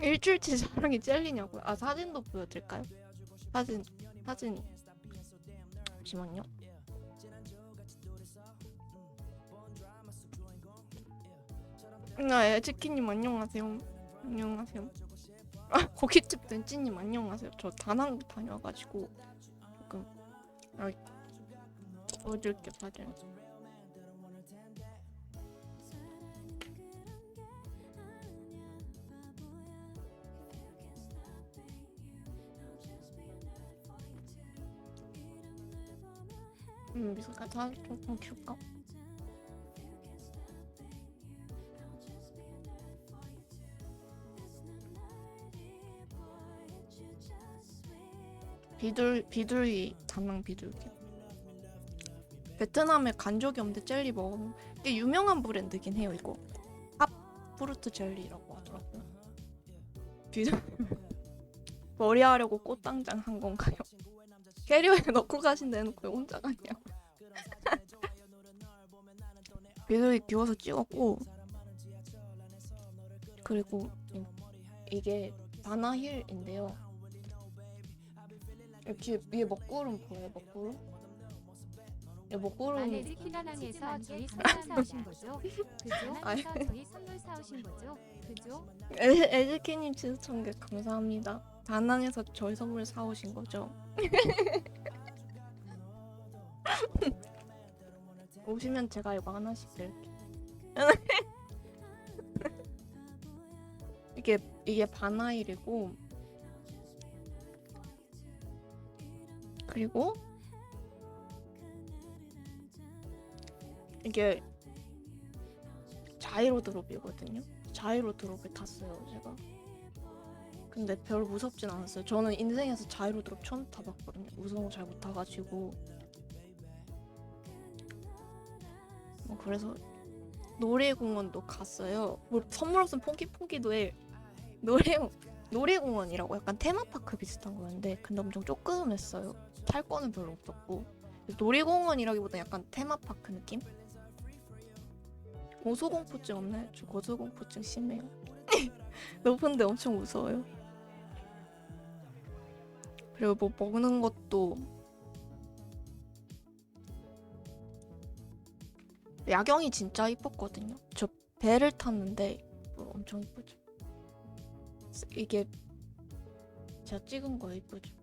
일주일치 자랑이 젤리냐고요? 아 사진도 보여드릴까요? 사진 사진 잠시만요. 아, 에즈키님 안녕하세요. 안녕하세요. 아, 고깃집 든찌님 안녕하세요. 저 다낭 다녀와가지고 조금 아, 보여줄게 사진. 음, 미소가 다 조금 키울까? 비둘 비둘기 담낭 비둘기. 베트남에 간 적이 없는데 젤리 먹어. 이게 유명한 브랜드긴 해요 이거. 팝 프루트 젤리라고 하더라고요. 비둘 머리 하려고 꽃당장 한 건가요? 캐리어에 넣고 가신다 해놓고 혼자 가냐고. 비 둘기 귀여워서 찍었고 그리고 이- 이게 바나힐인데요. 여기 위에 먹구름 보여요? 먹구름? 이 먹구름 만해지 키나낭에서 저희 선물 사오신 거죠? 그죠? 아니. 에서 저희 선물 사오신 거죠? 그죠? 에- 에즈키님 추천개 감사합니다. 다낭에서 저희 선물 사오신 거죠? 오시면 제가 이거 하나씩 드릴게요. 이게 이게 바나일이고 그리고 이게 자이로 드롭이거든요. 자이로 드롭을 탔어요 제가. 근데 별 무섭진 않았어요. 저는 인생에서 자이로 드롭 처음 타봤거든요. 무서운 거 잘 못 타가지고. 뭐 그래서 놀이공원도 갔어요. 뭐 선물 없으면 퐁키퐁키도 해. 놀이 놀이공원이라고 약간 테마파크 비슷한 거였는데 근데 엄청 조그맸어요. 탈 거는 별로 없었고 그래서 놀이공원이라기보다 약간 테마파크 느낌? 고소공포증 없나요? 저 고소공포증 심해요. 높은데 엄청 무서워요. 그리고 뭐 먹는 것도 야경이 진짜 이뻤거든요. 저 배를 탔는데 뭐 엄청 이쁘죠. 이게 제가 찍은 거 이쁘죠.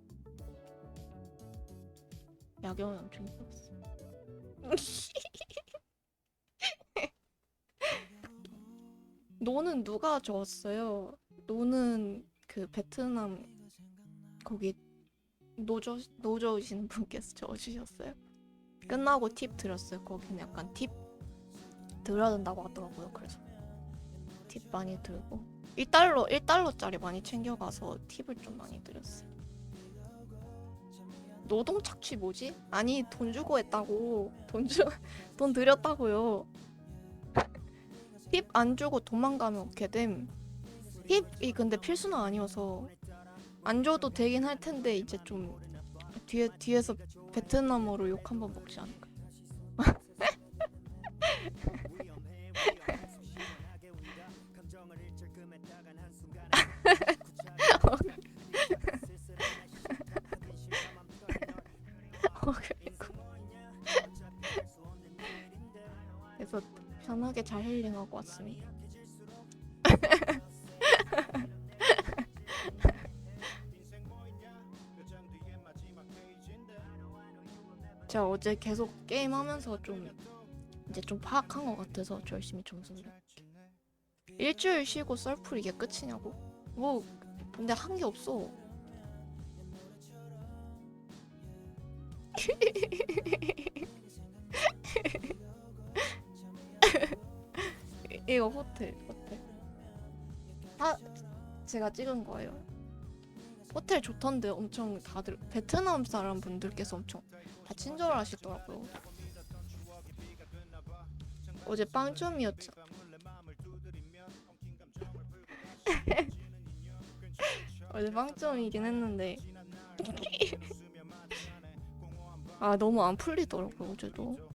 야경이 엄청 이뻤어. 노는 누가 줬어요? 노는 그 베트남 거기 노저 노저우시는 분께서 저주셨어요. 끝나고 팁 드렸어요. 거기는 약간 팁 드려야 된다고 하더라고요. 그래서 팁 많이 들고 1달러 1달러짜리 많이 챙겨가서 팁을 좀 많이 드렸어요. 노동 착취 뭐지? 아니 돈 주고 했다고 돈주 돈 드렸다고요. 팁 안 주고 도망가면 어떻게 됨? 팁이 근데 필수는 아니어서 안 줘도 되긴 할 텐데 이제 좀 뒤에 뒤에서 베트남어로 욕 한번 먹지 않을까? 어, 그리고 그래서 편하게 잘 힐링하고 왔습니다. 제가 어제 계속 게임하면서 좀 이제 좀 파악한 것 같아서 저 열심히 점수를. 일주일 쉬고 썰풀 이게 끝이냐고? 뭐 근데 한 게 없어. 이거 호텔 호텔 다 제가 찍은 거예요. 호텔 좋던데 엄청 다들 베트남 사람 분들께서 엄청 다 친절하시더라고요. 어제 빵점이었죠. 어제 빵점이긴 했는데 아 너무 안 풀리더라고요 어제도